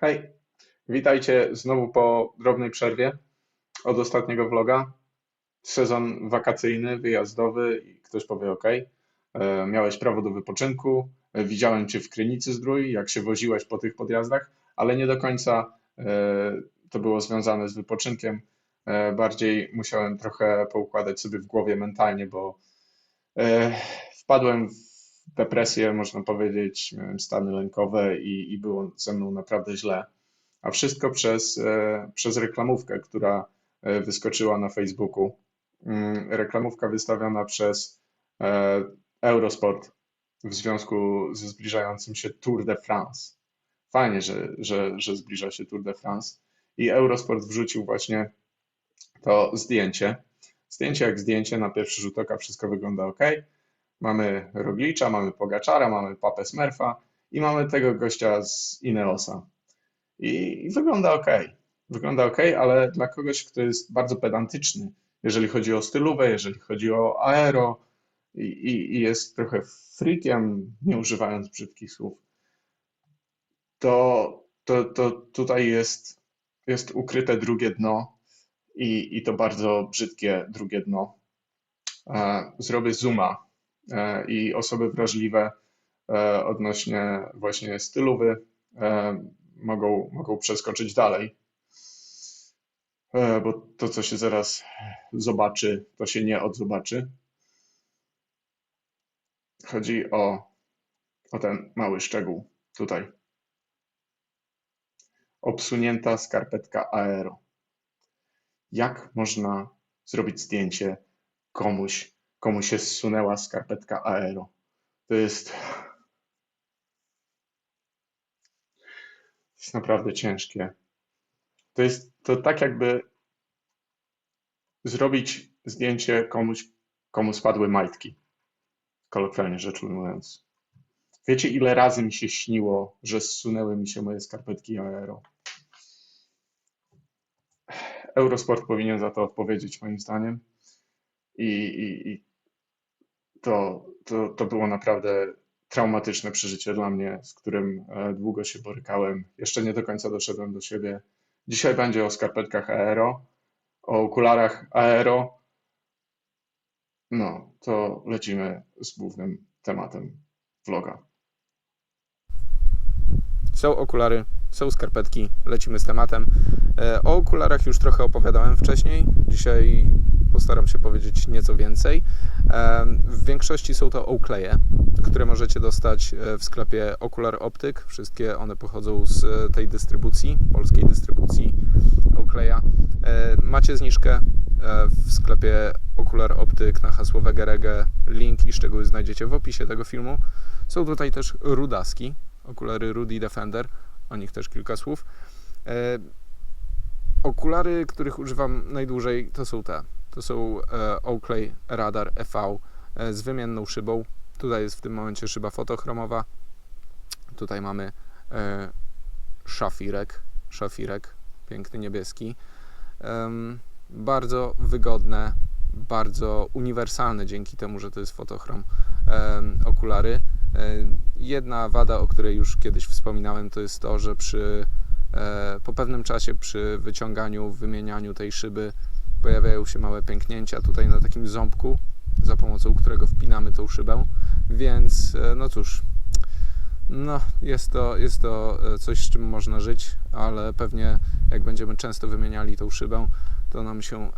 Hej, witajcie znowu po drobnej przerwie od ostatniego vloga. Sezon wakacyjny, wyjazdowy i ktoś powie OK. Miałeś prawo do wypoczynku. e, Widziałem cię w Krynicy Zdrój, jak się woziłeś po tych podjazdach, ale nie do końca e, to było związane z wypoczynkiem. E, Bardziej musiałem trochę poukładać sobie w głowie mentalnie, bo e, wpadłem w depresję, można powiedzieć, miałem stany lękowe i, i było ze mną naprawdę źle. A wszystko przez, e, przez reklamówkę, która e, wyskoczyła na Facebooku. Mm, Reklamówka wystawiona przez e, Eurosport w związku ze zbliżającym się Tour de France. Fajnie, że, że, że zbliża się Tour de France. I Eurosport wrzucił właśnie to zdjęcie. Zdjęcie jak zdjęcie, na pierwszy rzut oka wszystko wygląda ok. Mamy Roglicza, mamy Pogaczara, mamy Papę Smurfa i mamy tego gościa z Ineosa. I, i wygląda ok. Wygląda ok, ale dla kogoś, kto jest bardzo pedantyczny, jeżeli chodzi o stylówę, jeżeli chodzi o aero i, i, i jest trochę freakiem, nie używając brzydkich słów, to, to, to tutaj jest, jest ukryte drugie dno i, i to bardzo brzydkie drugie dno. E, Zrobię zooma i osoby wrażliwe e, odnośnie właśnie stylowy e, mogą, mogą przeskoczyć dalej, E, bo to, co się zaraz zobaczy, to się nie odzobaczy. Chodzi o, o ten mały szczegół tutaj. Obsunięta skarpetka aero. Jak można zrobić zdjęcie komuś, komu się zsunęła skarpetka aero? To jest, jest naprawdę ciężkie. To jest to tak jakby zrobić zdjęcie komuś, komu spadły majtki. Kolokwialnie rzecz ujmując. Wiecie, ile razy mi się śniło, że zsunęły mi się moje skarpetki aero? Eurosport powinien za to odpowiedzieć, moim zdaniem. I, i, i to, to, to było naprawdę traumatyczne przeżycie dla mnie, z którym e, długo się borykałem. Jeszcze nie do końca doszedłem do siebie. Dzisiaj będzie o skarpetkach aero, o okularach aero. No, to lecimy z głównym tematem vloga. Są okulary, są skarpetki, lecimy z tematem. E, O okularach już trochę opowiadałem wcześniej. Dzisiaj postaram się powiedzieć nieco więcej. W większości są to Oakleye, które możecie dostać e, w sklepie Okular Optyk. Wszystkie one pochodzą z e, tej dystrybucji, polskiej dystrybucji Oakleya. E, Macie zniżkę w sklepie Okular Optyk na hasło Wegerege. Link i szczegóły znajdziecie w opisie tego filmu. Są tutaj też rudaski, okulary Rudy Defender, o nich też kilka słów. Okulary, których używam najdłużej, to są te. To są e, Oakley Radar EV e, z wymienną szybą. Tutaj jest w tym momencie szyba fotochromowa. Tutaj mamy e, szafirek, szafirek, piękny niebieski. Bardzo wygodne, bardzo uniwersalne dzięki temu, że to jest fotochrom okulary. Jedna wada, o której już kiedyś wspominałem, to jest to, że przy, po pewnym czasie przy wyciąganiu, wymienianiu tej szyby pojawiają się małe pęknięcia tutaj na takim ząbku, za pomocą którego wpinamy tą szybę, więc e, no cóż, no jest to, jest to e, coś, z czym można żyć, ale pewnie jak będziemy często wymieniali tą szybę, to nam się e,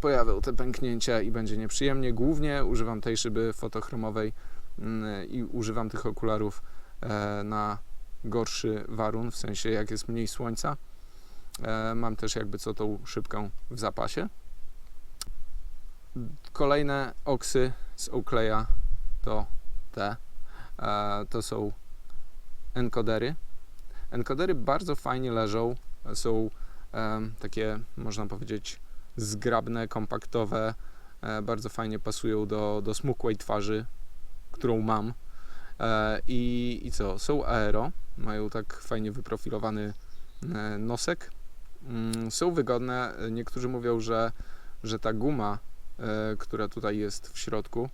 pojawią te pęknięcia i będzie nieprzyjemnie. Głównie używam tej szyby fotochromowej mm, i używam tych okularów na gorszy warun, w sensie jak jest mniej słońca. Mam też jakby co tą szybkę w zapasie. Kolejne oksy z Oakleya to te. E, To są encodery. Encodery bardzo fajnie leżą, są takie, można powiedzieć, zgrabne, kompaktowe, e, bardzo fajnie pasują do, do smukłej twarzy, którą mam. E, I, I co? Są aero, mają tak fajnie wyprofilowany nosek. Mm, Są wygodne. Niektórzy mówią, że, że ta guma, która tutaj jest w środku,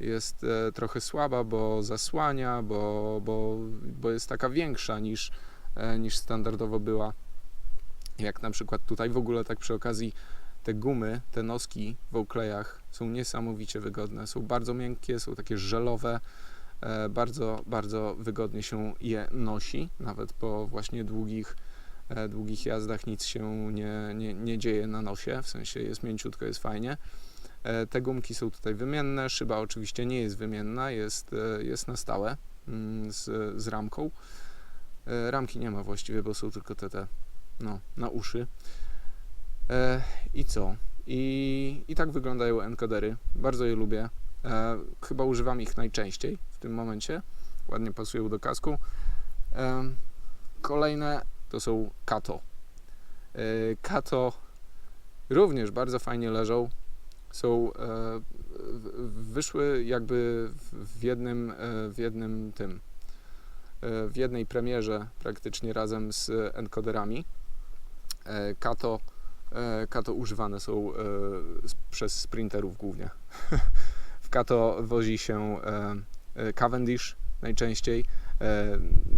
jest e, trochę słaba, bo zasłania, bo, bo, bo jest taka większa niż, e, niż standardowo była. Jak na przykład tutaj w ogóle tak przy okazji te gumy, te noski w Oakleyach są niesamowicie wygodne. Są bardzo miękkie, są takie żelowe. E, bardzo, bardzo wygodnie się je nosi, nawet po właśnie długich, e, długich jazdach nic się nie, nie, nie dzieje na nosie, w sensie jest mięciutko, jest fajnie. E, Te gumki są tutaj wymienne, szyba oczywiście nie jest wymienna, jest, e, jest na stałe mm, z, z ramką. E, Ramki nie ma właściwie, bo są tylko te, te no, na uszy. I co? I, I tak wyglądają encodery. Bardzo je lubię. Chyba używam ich najczęściej w tym momencie. Ładnie pasują do kasku. Kolejne to są Kato. Kato również bardzo fajnie leżą. Są, e, wyszły jakby w- jednym, e, w jednym tym, e, w jednej premierze praktycznie razem z encoderami. Kato, Kato używane są przez sprinterów głównie. W Kato wozi się Cavendish najczęściej.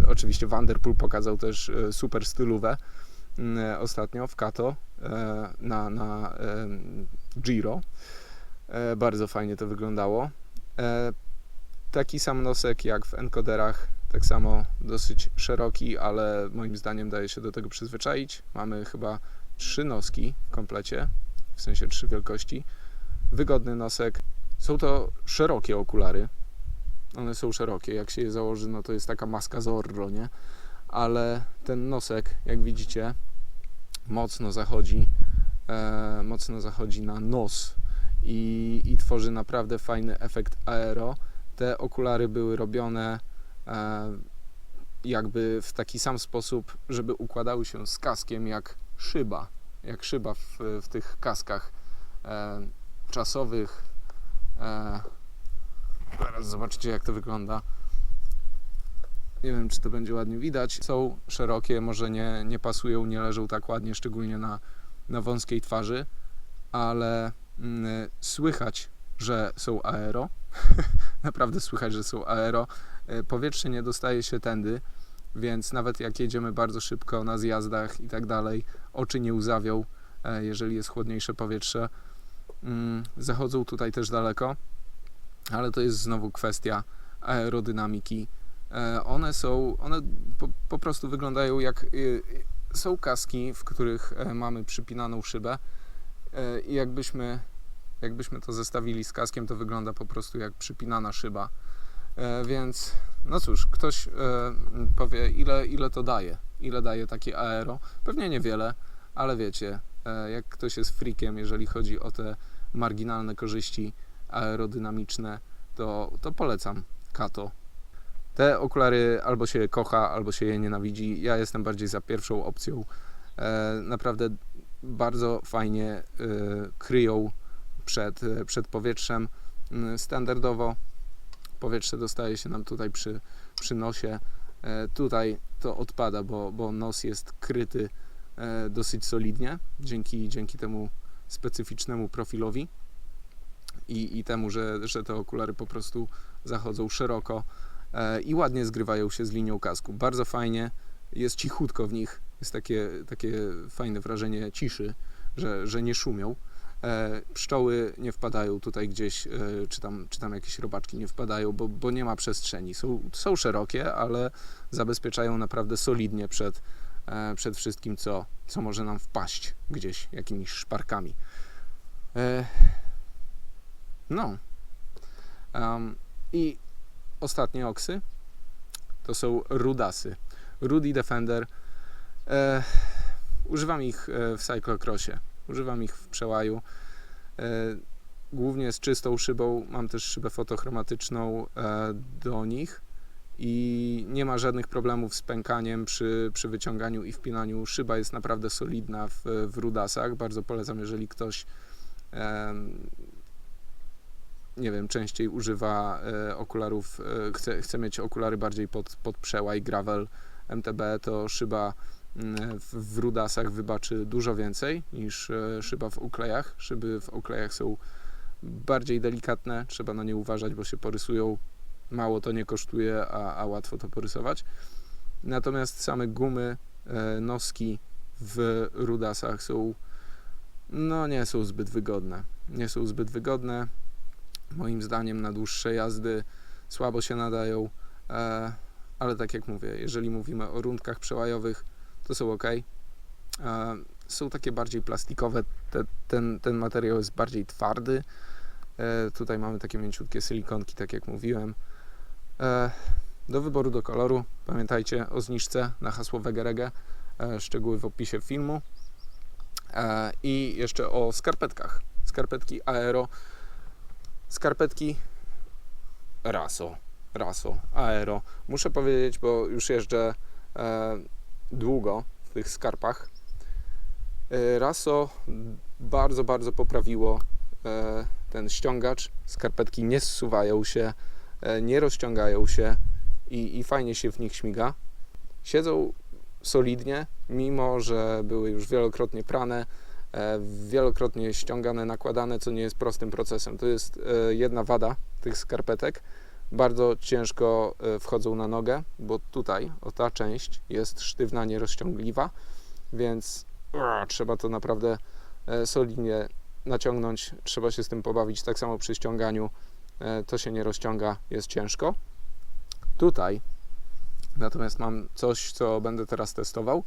Oczywiście Vanderpool pokazał też super stylówę ostatnio w Kato e, na, na em, Giro. E, Bardzo fajnie to wyglądało. E, Taki sam nosek jak w encoderach, tak samo dosyć szeroki, ale moim zdaniem daje się do tego przyzwyczaić. Mamy chyba trzy noski w komplecie, w sensie trzy wielkości. Wygodny nosek. Są to szerokie okulary. One są szerokie. Jak się je założy, no to jest taka maska Zorro, nie? Ale ten nosek, jak widzicie, mocno zachodzi, e, mocno zachodzi na nos i, i tworzy naprawdę fajny efekt aero. Te okulary były robione e, jakby w taki sam sposób, żeby układały się z kaskiem jak szyba, jak szyba w, w tych kaskach e, czasowych. E, zaraz zobaczycie jak to wygląda. Nie wiem, czy to będzie ładnie widać. Są szerokie, może nie, nie pasują, nie leżą tak ładnie, szczególnie na, na wąskiej twarzy, ale mm, słychać, że są aero. Naprawdę słychać, że są aero. E, Powietrze nie dostaje się tędy, więc nawet jak jedziemy bardzo szybko na zjazdach i tak dalej, oczy nie łzawią, e, jeżeli jest chłodniejsze powietrze. Mm, Zachodzą tutaj też daleko, ale to jest znowu kwestia aerodynamiki. E, One są, one po, po prostu wyglądają jak y, są kaski, w których e, mamy przypinaną szybę e, i jakbyśmy, jakbyśmy to zestawili z kaskiem, to wygląda po prostu jak przypinana szyba. E, Więc no cóż, ktoś e, powie, ile, ile to daje, ile daje takie aero. Pewnie niewiele, ale wiecie, e, jak ktoś jest freakiem, jeżeli chodzi o te marginalne korzyści aerodynamiczne, to, to polecam Kato. Te okulary albo się kocha, albo się je nienawidzi. Ja jestem bardziej za pierwszą opcją. E, naprawdę bardzo fajnie e, kryją przed, e, przed powietrzem. Mm, Standardowo powietrze dostaje się nam tutaj przy, przy nosie. Tutaj to odpada, bo, bo nos jest kryty dosyć solidnie dzięki, dzięki temu specyficznemu profilowi i, i temu, że, że te okulary po prostu zachodzą szeroko i ładnie zgrywają się z linią kasku. Bardzo fajnie, jest cichutko w nich, jest takie, takie fajne wrażenie ciszy, że, że nie szumią. E, Pszczoły nie wpadają tutaj gdzieś, e, czy tam, czy tam jakieś robaczki nie wpadają, bo, bo nie ma przestrzeni. Są, są szerokie, ale zabezpieczają naprawdę solidnie przed, e, przed wszystkim, co, co może nam wpaść gdzieś jakimiś szparkami. E, No. Em, I ostatnie oksy to są Rudasy. Rudy Defender. E, używam ich e, w cyclocrossie. Używam ich w przełaju. E, głównie z czystą szybą. Mam też szybę fotochromatyczną e, do nich i nie ma żadnych problemów z pękaniem przy, przy wyciąganiu i wpinaniu. Szyba jest naprawdę solidna w, w Rudasach. Bardzo polecam, jeżeli ktoś em, nie wiem, częściej używa e, okularów, e, chce, chce mieć okulary bardziej pod, pod przełaj, gravel, MTB, to szyba mm, w, Rudasach wybaczy dużo więcej niż e, szyba w uklejach. Szyby w uklejach są bardziej delikatne, trzeba na nie uważać, bo się porysują. Mało to nie kosztuje, a, a łatwo to porysować. Natomiast same gumy, noski w Rudasach są, no nie są zbyt wygodne. Nie są zbyt wygodne. Moim zdaniem na dłuższe jazdy słabo się nadają, e, ale tak jak mówię, jeżeli mówimy o rundkach przełajowych, to są ok. E, są takie bardziej plastikowe, te, ten, ten materiał jest bardziej twardy. E, tutaj mamy takie mięciutkie silikonki, tak jak mówiłem. Do wyboru do koloru pamiętajcie o zniżce na hasło Wegerege, szczegóły w opisie filmu. I jeszcze o skarpetkach. Skarpetki Aero, skarpetki Raso, Raso, Aero. Muszę powiedzieć, bo już jeżdżę e, długo w tych skarpach. E, Raso bardzo, bardzo poprawiło e, ten ściągacz. Skarpetki nie zsuwają się, e, nie rozciągają się i, i fajnie się w nich śmiga. Siedzą solidnie, mimo że były już wielokrotnie prane, wielokrotnie ściągane, nakładane, co nie jest prostym procesem. To jest e, jedna wada tych skarpetek. Bardzo ciężko e, wchodzą na nogę, bo tutaj, o ta część jest sztywna, nierozciągliwa, więc trzeba to naprawdę e, solidnie naciągnąć, trzeba się z tym pobawić. Tak samo przy ściąganiu e, to się nie rozciąga, jest ciężko. Tutaj natomiast mam coś, co będę teraz testował, e,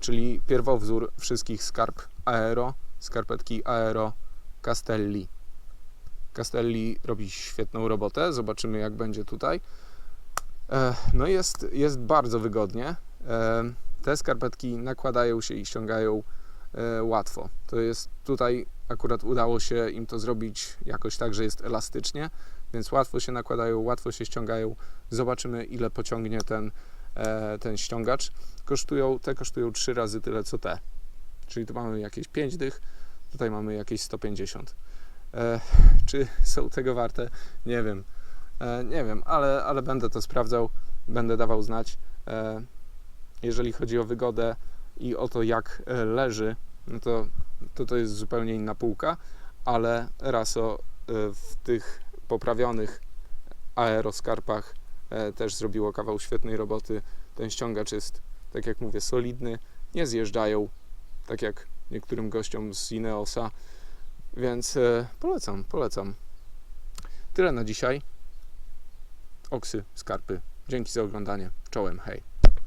czyli pierwowzór wszystkich skarp Aero, skarpetki Aero Castelli. Castelli robi świetną robotę, zobaczymy jak będzie tutaj. E, no jest, jest bardzo wygodnie. E, te skarpetki nakładają się i ściągają e, łatwo. To jest tutaj akurat udało się im to zrobić jakoś tak, że jest elastycznie, więc łatwo się nakładają, łatwo się ściągają. Zobaczymy ile pociągnie ten, e, ten ściągacz. Kosztują, te kosztują 3 razy tyle co te. Czyli tu mamy jakieś 5 dych, tutaj mamy jakieś 150. E, czy są tego warte? Nie wiem. E, nie wiem, ale, ale będę to sprawdzał, będę dawał znać. E, jeżeli chodzi o wygodę i o to, jak e, leży, no to, to to jest zupełnie inna półka, ale Raso e, w tych poprawionych aeroskarpach e, też zrobiło kawał świetnej roboty. Ten ściągacz jest, tak jak mówię, solidny, nie zjeżdżają, tak jak niektórym gościom z Ineosa, więc e, polecam, polecam. Tyle na dzisiaj. Oksy, skarpy. Dzięki za oglądanie. Czołem, hej.